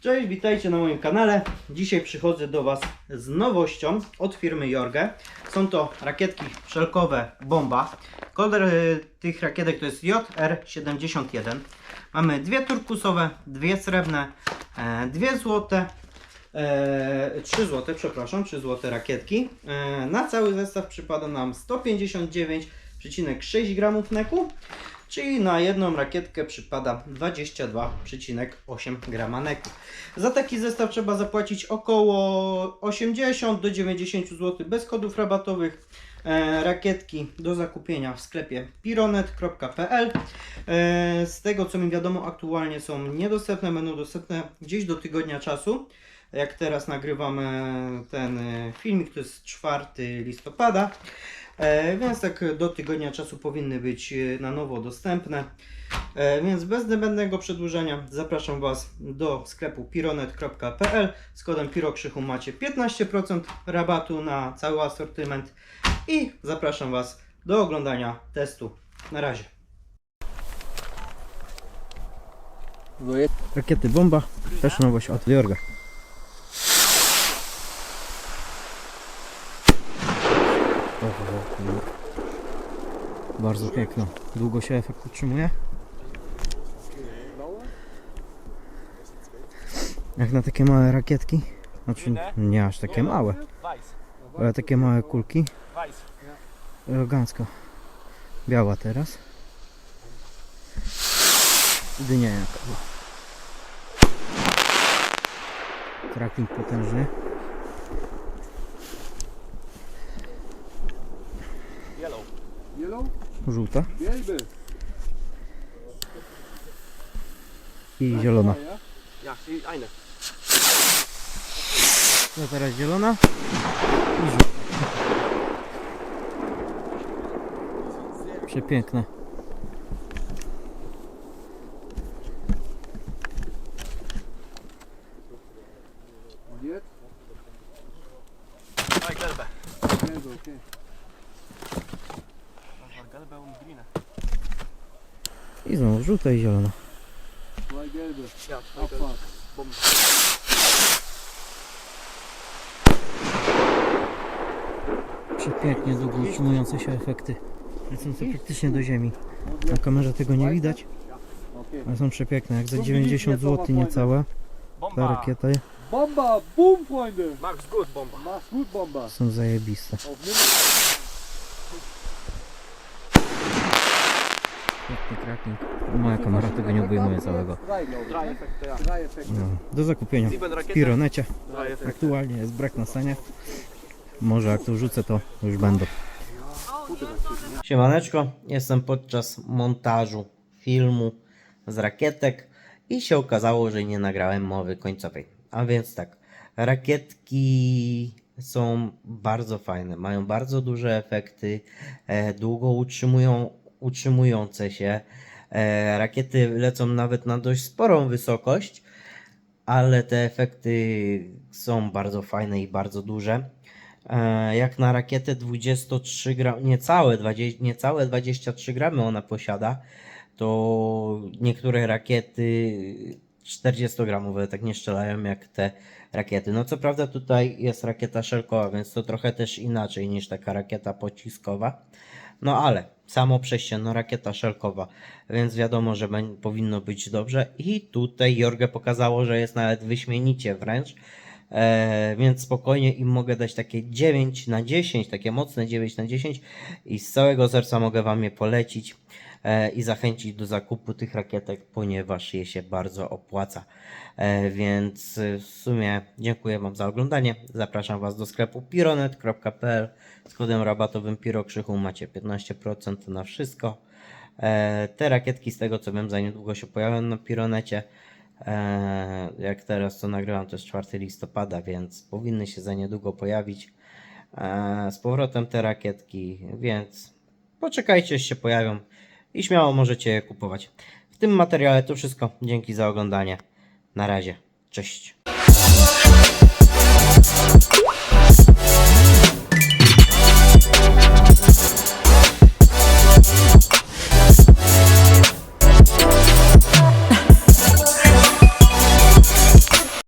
Cześć, witajcie na moim kanale. Dzisiaj przychodzę do Was z nowością od firmy Jorge. Są to rakietki szelkowe Bomba. Kolor y, tych rakietek to jest JR71. Mamy dwie turkusowe, dwie srebrne, e, dwie złote, e, trzy złote, przepraszam, trzy złote rakietki. E, na cały zestaw przypada nam 159,6 gramów neku. Czyli na jedną rakietkę przypada 22,8 grama neku. Za taki zestaw trzeba zapłacić około 80 do 90 zł bez kodów rabatowych. E, rakietki do zakupienia w sklepie pironet.pl. E, z tego co mi wiadomo, aktualnie są niedostępne, będą dostępne gdzieś do tygodnia czasu. Jak teraz nagrywamy ten e, filmik, to jest 4 listopada. E, więc tak do tygodnia czasu powinny być e, na nowo dostępne. E, więc bez zbędnego przedłużenia zapraszam Was do sklepu pironet.pl. Z kodem PIROKRZYCHU macie 15% rabatu na cały asortyment i zapraszam Was do oglądania testu. Na razie. Rakiety bomba, też nowość od Jorga. Bardzo piękno. Długo się efekt utrzymuje? Jak na takie małe rakietki? Znaczy nie aż takie małe, ale takie małe kulki. Elegancko. Biała teraz. Dynia jaka. Tracking potężny. Żółta i zielona. No teraz zielona i żółta. Przepiękne. Okay. I znowu żółta i zielona. Ja. Przepięknie długo utrzymujące się efekty. Lecące praktycznie do ziemi. Na kamerze tego nie widać, ale są przepiękne. Jak za 90 zł niecałe ta Bomba. rakieta Bomba, boom, Freunde. Mag's gut, Bomba. Mach's gut, Bomba. są zajebiste. Auf Piękny cracking. Moja kamera tego nie obejmuje całego. No, do zakupienia w. Pironecie. Aktualnie jest brak na stanie. Może jak to wrzucę, to już będą. Siemaneczko, jestem podczas montażu filmu z rakietek i się okazało, że nie nagrałem mowy końcowej. A więc tak, rakietki są bardzo fajne, mają bardzo duże efekty, e, długo utrzymują utrzymujące się. E, rakiety lecą nawet na dość sporą wysokość, ale te efekty są bardzo fajne i bardzo duże. E, Jak na rakietę 23 gram, niecałe, 20, niecałe 23 gramy ona posiada, to niektóre rakiety 40 gramowe tak nie strzelają jak te rakiety. No co prawda tutaj jest rakieta szelkowa, więc to trochę też inaczej niż taka rakieta pociskowa. No ale samo przejście, no rakieta szelkowa, więc wiadomo, że powinno być dobrze. I tutaj Jorge pokazało, że jest nawet wyśmienicie wręcz. E, więc spokojnie im mogę dać takie 9 na 10, takie mocne 9 na 10 i z całego serca mogę Wam je polecić i zachęcić do zakupu tych rakietek, ponieważ je się bardzo opłaca. E, więc e, w sumie dziękuję Wam za oglądanie. Zapraszam Was do sklepu pironet.pl z kodem rabatowym PIROKRZYCHU macie 15% na wszystko. E, te rakietki z tego co wiem za niedługo się pojawią na Pironecie. E, jak teraz to nagrywam to jest 4 listopada, więc powinny się za niedługo pojawić e, z powrotem te rakietki, więc poczekajcie aż się pojawią i śmiało możecie je kupować. W tym materiale to wszystko. Dzięki za oglądanie. Na razie. Cześć.